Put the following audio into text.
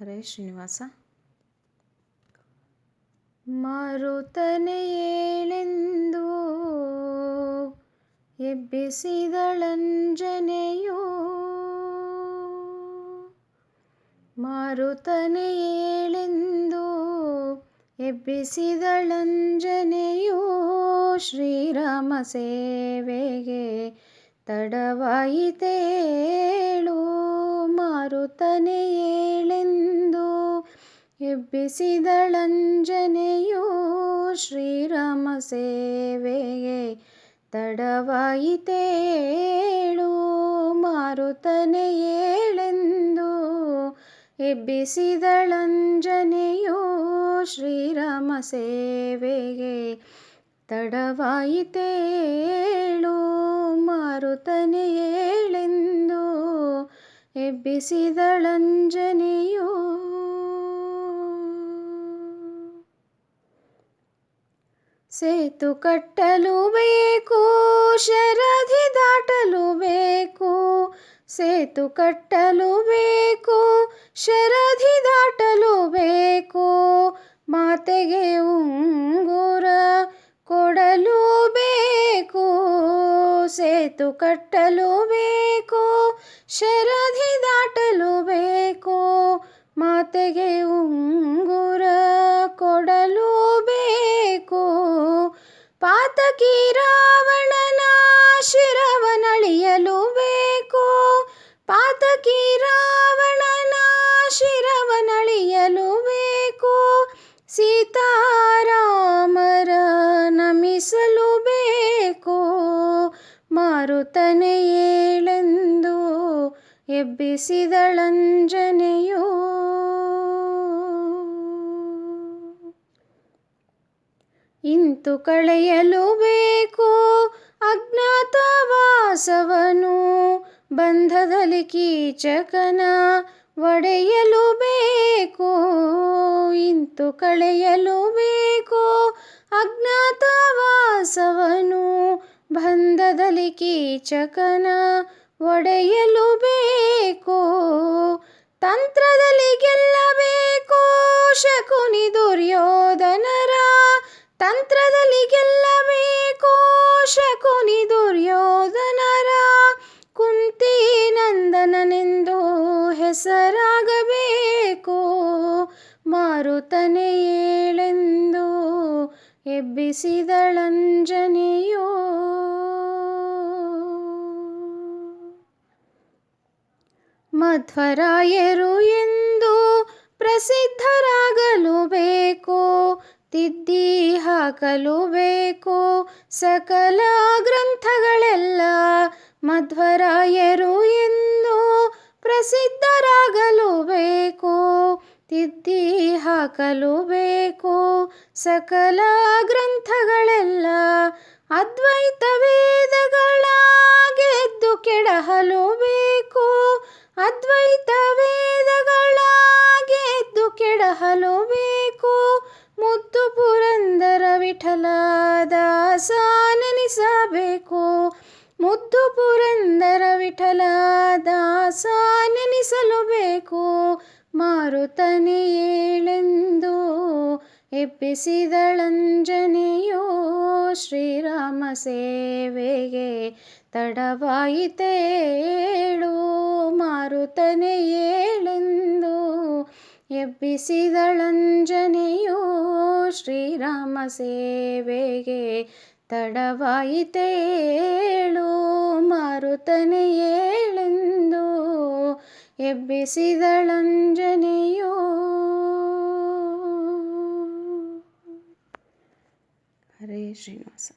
ಹರೇ ಶ್ರೀನಿವಾಸ. ಮಾರುತನೆಯೇಳೆಂದು ಎಬ್ಬಿಸಿದಳಂಜನೆಯೋ ಮಾರುತನೆ ಏಳೆಂದು ಎಬ್ಬಿಸಿದಳಂಜನೆಯೋ ಶ್ರೀರಾಮ ಸೇವೆಗೆ ತಡವಾಯಿತೇಳು ಮಾರುತನೆ ಏಳೆಂದು ಎಬ್ಬಿಸಿದಳಂಜನೆಯೋ ಶ್ರೀರಾಮ ಸೇವೆಗೆ ತಡವಾಯಿತೇಳು ಮಾರುತನೆ ಏಳೆಂದು ಎಬ್ಬಿಸಿದಳಂಜನೆಯೋ ಶ್ರೀರಾಮ ಸೇವೆಗೆ ತಡವಾಯಿತೇಳು ಮಾರುತನೆ ಏಳೆಂದು ಎಬ್ಬಿಸಿದಳಂಜನೆಯೋ. ಸೇತು ಕಟ್ಟಲು ಬೇಕು ಶರಧಿ ದಾಟಲು ಬೇಕು. ಸೇತು ಕಟ್ಟಲು ಬೇಕು ಶರಧಿ ದಾಟಲು ಬೇಕು. ಮಾತೆಗೆ ಉಂಗುರ ಸೇತು ಕಟ್ಟಲು ಬೇಕು ಶರಧಿ ದಾಟಲು ಬೇಕು. ಮಾರುತನೆ ಏಳೆಂದು ಎಬ್ಬಿಸಿದಳಂಜನೆಯೋ? ಇಂತು ಕಳೆಯಲು ಬೇಕು ಅಜ್ಞಾತವಾಸವನು ಬಂಧದಲ್ಲಿ ಕೀಚಕನ ಒಡೆಯಲು ಬೇಕು. ಇಂತು ಕಳೆಯಲು ಬೇಕು ಕೀಚಕನ ಒಡೆಯಲು ಬೇಕು, ತಂತ್ರದಲ್ಲಿ ಗೆಲ್ಲಬೇಕು. ಶಕುನಿ ದುರ್ಯೋಧನರ ತಂತ್ರದಲ್ಲಿ ಗೆಲ್ಲಬೇಕು. ಶಕುನಿ ದುರ್ಯೋಧನರ ಕುಂತಿ ನಂದನನೆಂದು ಹೆಸರಾಗಬೇಕು. ಮಾರುತನೆಯೇಳೆಂದು ಎಬ್ಬಿಸಿದಳಂಜನೆಯೋ ಮಧ್ವರಾಯರು ಎಂದು ಪ್ರಸಿದ್ಧರಾಗಲು ಬೇಕು, ತಿದ್ದಿ ಹಾಕಲು ಬೇಕು. ಸಕಲ ಗ್ರಂಥಗಳೆಲ್ಲ ಮಧ್ವರಾಯರು ಎಂದು ಪ್ರಸಿದ್ಧರಾಗಲು ಬೇಕು, ತಿದ್ದಿ ಹಾಕಲು ಬೇಕು. ಸಕಲ ಗ್ರಂಥಗಳೆಲ್ಲ ಅದ್ವೈತ ವೇದಗಳ ಗೆದ್ದು ಕೆಡಹಲು ಅದ್ವೈತ ವೇದಗಳಾಗೆದ್ದು ಕೆಡಹಲು ಬೇಕು ಮುದ್ದು ಪುರಂದರ ವಿಠಲ ದಾಸ ನೆನೆಸಬೇಕು ಮುದ್ದು ಪುರಂದರ ವಿಠಲ ದಾಸ ನೆನೆಸಲು ಬೇಕು ಮಾರುತನೆ ಏಳೆಂದು ಎಬ್ಬಿಸಿದಳಂಜನೆಯೋ ಶ್ರೀರಾಮ ಸೇವೆಗೆ ತಡವಾಯಿತೇಳು ಮಾರುತನೆ ಏಳೆಂದು ಎಬ್ಬಿಸಿದಳಂಜನೆಯು ಶ್ರೀರಾಮ ಸೇವೆಗೆ ತಡವಾಯಿತೇಳು ಮಾರುತನೆ ಏಳೆಂದು ಎಬ್ಬಿಸಿದಳಂಜನೆಯು. ಹರೇ ಶ್ರೀನಿವಾಸ.